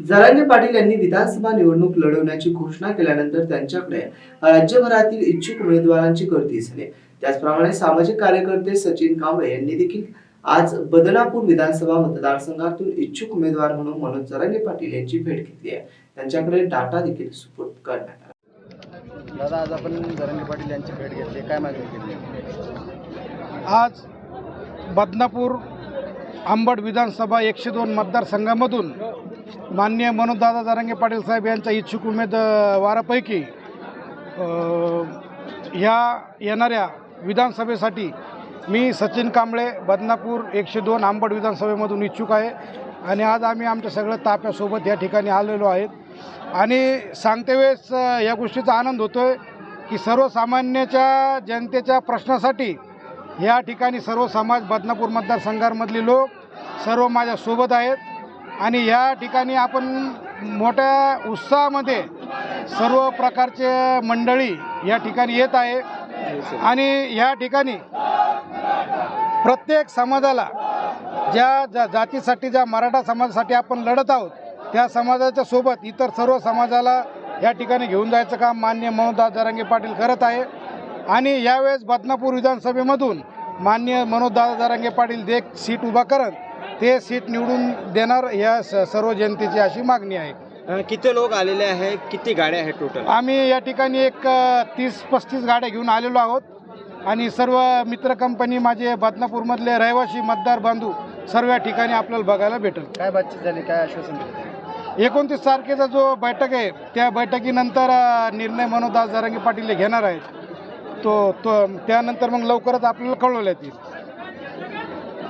जरांगे पाटील यांनी विधानसभा निवडणूक लढवण्याची घोषणा केल्यानंतर त्यांच्याकडे राज्यभरातील इच्छुक उमेदवारांची गर्दी झाली. त्याचप्रमाणे सामाजिक कार्यकर्ते सचिन कांबळे यांनी देखील आज बदनापूर विधानसभा मतदारसंघातून इच्छुक उमेदवार म्हणून मनोज जरांगे पाटील यांची भेट घेतली आहे. त्यांच्याकडे डाटा देखील सुपूर्द करण्यात आला. दादा आज आपण जरांगे पाटील यांची भेट घेतली. काय मागणी केली? आज बदनापूर आंबड विधानसभा एकशे दोन मतदारसंघामधून माननीय मनोजदादा जरांगे पाटील साहेब यांच्या इच्छुक उमेदवारापैकी वारापैकी ह्या येणाऱ्या विधानसभेसाठी मी सचिन कांबळे बदनापूर एकशे दोन आंबड विधानसभेमधून इच्छुक आहे. आणि आज आम्ही आमच्या सगळ्या ताप्यासोबत या ठिकाणी आलेलो आहेत. आणि सांगते वेळेस या गोष्टीचा आनंद होतो आहे की सर्वसामान्याच्या जनतेच्या प्रश्नासाठी या ठिकाणी सर्व समाज बदनापूर मतदारसंघामधले लोक सर्व माझ्यासोबत आहेत. आणि या ठिकाणी आपण मोठ्या उत्साहामध्ये सर्व प्रकारचे मंडळी या ठिकाणी येत आहे. आणि या ठिकाणी प्रत्येक समाजाला ज्या ज्या जातीसाठी ज्या मराठा समाजासाठी आपण लढत आहोत त्या समाजाच्या सोबत इतर सर्व समाजाला या ठिकाणी घेऊन जायचं काम मान्य मनोजदास जरांगे पाटील करत आहे. आणि यावेळेस बदनापूर विधानसभेमधून मान्य मनोजदादा जरांगे पाटील देख सीट उभा करत ते सीट निवडून देणार या स- सर्व जनतेची अशी मागणी आहे. अं, किती लोक आलेले आहे किती गाड्या आहेत टोटल आम्ही या ठिकाणी एक अ, तीस पस्तीस गाड्या घेऊन आलेलो आहोत. आणि सर्व मित्र कंपनी माझे बदनापूरमधले रहिवासी मतदार बांधू सर्व या ठिकाणी आपल्याला बघायला भेटेल. काय बातचीत झाली? काय आश्वासन एकोणतीस तारखेचा जो बैठक आहे त्या बैठकीनंतर अ, निर्णय मनोदास जरांगे पाटील हे घेणार आहेत. तो तो त्यानंतर मग लवकरच आपल्याला कळवण्यात येईल